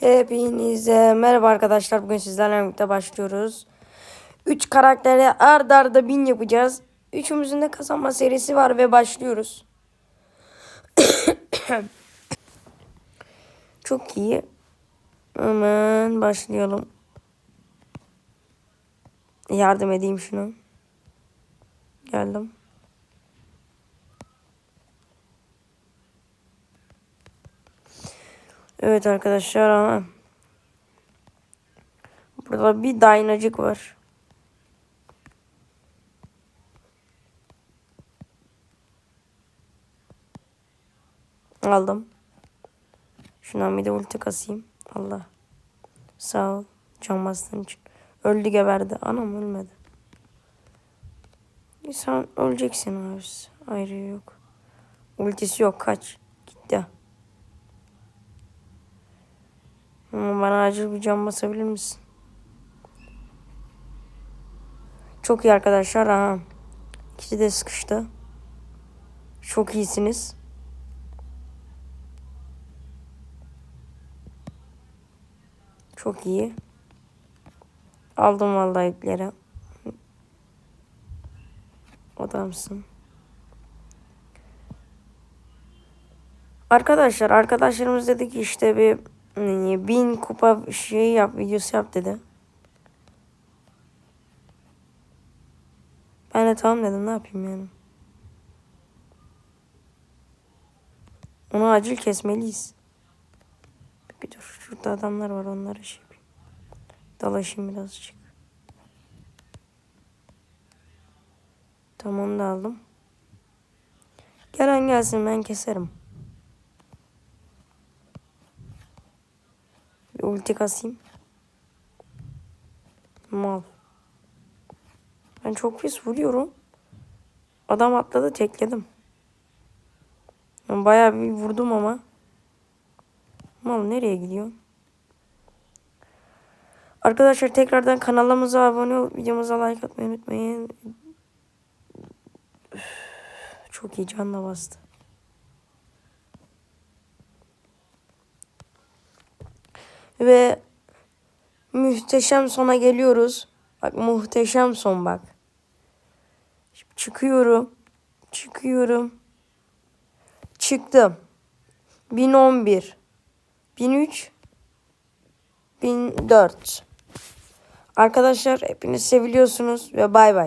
Hepinize merhaba arkadaşlar. Bugün sizlerle birlikte başlıyoruz. 3 karaktere ard arda bin yapacağız. Üçümüzün de kazanma serisi var ve başlıyoruz. Çok iyi. Hemen başlayalım. Yardım edeyim şunu. Geldim. Evet arkadaşlar ama burada bir dayanacık var. Aldım. Şundan bir de ulti kasayım. Allah. Sağ ol. Can bastığın için. Öldü geberdi. Anam ölmedi. Sen öleceksin abi. Ayrı yok. Ultisi yok. Kaç. Gitti. Ama bana acil bir can basabilir misin? Çok iyi arkadaşlar. Aha. İkisi de sıkıştı. Çok iyisiniz. Çok iyi. Aldım vallahi yükleri. Adamsın. Arkadaşlar arkadaşlarımız dedi ki işte bir bin kupa şey yap videosu yap dedi. Ben de tamam dedim ne yapayım yani. Onu acil kesmeliyiz. Bir dur şurada adamlar var onlara şey yapayım. Dalaşayım birazcık. Tamam da aldım. Gelen gelsin ben keserim. Ulti kasayım. Mal. Ben çok pis vuruyorum. Adam atladı tekledim. Ben bayağı bir vurdum ama. Mal nereye gidiyor? Arkadaşlar tekrardan kanalımıza abone olup videomuza like atmayı unutmayın. Çok iyi canla bastı. Ve muhteşem sona geliyoruz. Bak muhteşem son bak. Şimdi çıkıyorum. Çıkıyorum. Çıktım. 1011. 1003. 1004. Arkadaşlar hepiniz seviliyorsunuz ve bay bay.